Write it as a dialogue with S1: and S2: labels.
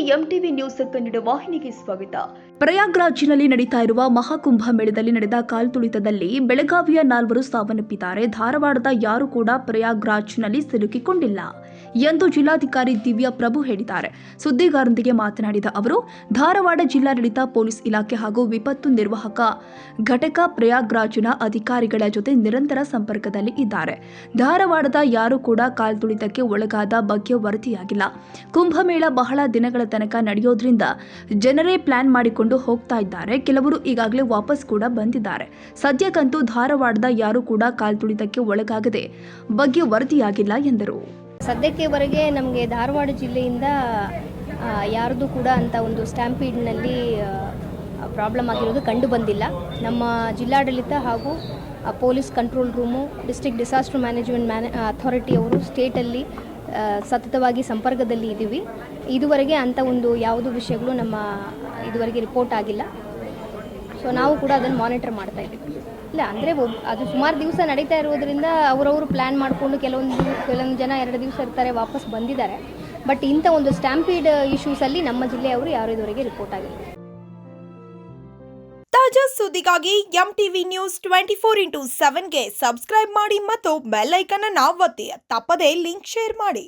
S1: MTV news Kannada ವಾಹಿನಿಗೆ ಸ್ವಾಗತ. ಪ್ರಯಾಗ್ರಾಜ್ನಲ್ಲಿ ನಡೀತಾ ಇರುವ ಮಹಾಕುಂಭ ಮೇಳದಲ್ಲಿ ನಡೆದ ಕಾಲ್ತುಳಿತದಲ್ಲಿ ಬೆಳಗಾವಿಯ ನಾಲ್ವರು ಸಾವನ್ನಪ್ಪಿದ್ದಾರೆ. ಧಾರವಾಡದ ಯಾರು ಕೂಡ ಪ್ರಯಾಗ್ರಾಜ್ನಲ್ಲಿ ಸಿಲುಕಿಕೊಂಡಿಲ್ಲ. ಎಂದು ಜಿಲ್ಲಾಧಿಕಾರಿ ದಿವ್ಯಾ ಪ್ರಭು ಹೇಳಿದ್ದಾರೆ. ಸುದ್ದಿಗಾರರೊಂದಿಗೆ ಮಾತನಾಡಿದ ಅವರು, ಧಾರವಾಡ ಜಿಲ್ಲಾಡಳಿತ ಪೊಲೀಸ್ ಇಲಾಖೆ ಹಾಗೂ ವಿಪತ್ತು ನಿರ್ವಾಹಕ ಘಟಕ ಪ್ರಯಾಗ್ರಾಜ್ನ ಅಧಿಕಾರಿಗಳ ಜೊತೆ ನಿರಂತರ ಸಂಪರ್ಕದಲ್ಲಿ ಇದ್ದಾರೆ. ಧಾರವಾಡದ ಯಾರು ಕೂಡ ಕಾಲ್ತುಳಿತಕ್ಕೆ ಒಳಗಾದ ಬಗ್ಗೆ ವರದಿಯಾಗಿಲ್ಲ. ಕುಂಭಮೇಳ ಬಹಳ ದಿನಗಳ ತನಕ ನಡೆಯೋದ್ರಿಂದ ಜನರೇ ಪ್ಲಾನ್ ಮಾಡಿಕೊಂಡು ಹೋಗ್ತಾ ಇದ್ದಾರೆ. ಕೆಲವರು ಈಗಾಗಲೇ ವಾಪಸ್ ಕೂಡ ಬಂದಿದ್ದಾರೆ. ಸದ್ಯಕ್ಕಂತೂ ಧಾರವಾಡದ ಯಾರು ಕೂಡ ಕಾಲ್ತುಳಿತಕ್ಕೆ ಒಳಗಾಗದೆ ಬಗ್ಗೆ ವರದಿಯಾಗಿಲ್ಲ ಎಂದರು.
S2: ಸದ್ಯಕ್ಕೆವರೆಗೆ ನಮಗೆ ಧಾರವಾಡ ಜಿಲ್ಲೆಯಿಂದ ಯಾರ್ದು ಕೂಡ ಅಂತ ಒಂದು ಸ್ಟ್ಯಾಂಪೀಡ್ನಲ್ಲಿ ಪ್ರಾಬ್ಲಮ್ ಆಗಿರೋದು ಕಂಡು ಬಂದಿಲ್ಲ. ನಮ್ಮ ಜಿಲ್ಲಾಡಳಿತ ಹಾಗೂ police control room, district disaster management ಮ್ಯಾನೆ ಅಥಾರಿಟಿಯವರು ಸ್ಟೇಟಲ್ಲಿ ಸತತವಾಗಿ ಸಂಪರ್ಕದಲ್ಲಿ ಇದ್ದೀವಿ ಇದುವರೆಗೆ ಅಂಥ ಒಂದು ಯಾವುದು ವಿಷಯಗಳು ನಮ್ಮ, ಇದುವರೆಗೆ ರಿಪೋರ್ಟ್ ಆಗಿಲ್ಲ. ಸೊ ನಾವು ಕೂಡ ಅದನ್ನು ಮಾನಿಟರ್ ಮಾಡ್ತಾ ಇದ್ದೀವಿ. ಇಲ್ಲ, ಅಂದರೆ ಅದು ಸುಮಾರು ದಿವಸ ನಡೀತಾ ಇರೋದ್ರಿಂದ ಅವರವರು ಪ್ಲ್ಯಾನ್ ಮಾಡಿಕೊಂಡು ಕೆಲವೊಂದು ಕೆಲವೊಂದು ಜನ ಎರಡು ದಿವಸ ಇರ್ತಾರೆ, ವಾಪಸ್ ಬಂದಿದ್ದಾರೆ. ಬಟ್ ಇಂಥ ಒಂದು ಸ್ಟ್ಯಾಂಪೀಡ್ ಇಶ್ಯೂಸಲ್ಲಿ ನಮ್ಮ ಜಿಲ್ಲೆಯವರು ಯಾರು ಇದುವರೆಗೆ ರಿಪೋರ್ಟ್ ಆಗಿಲ್ಲ.
S3: ತಾಜಾ ಸುದ್ದಿಗಾಗಿ M TV news twenty four into ಸೆವೆನ್ಗೆ subscribe ಮಾಡಿ ಮತ್ತು ಬೆಲ್ ಐಕನ್ ಅನ್ನು ಒತ್ತಿ. ತಪ್ಪದೇ ಲಿಂಕ್ ಶೇರ್ ಮಾಡಿ.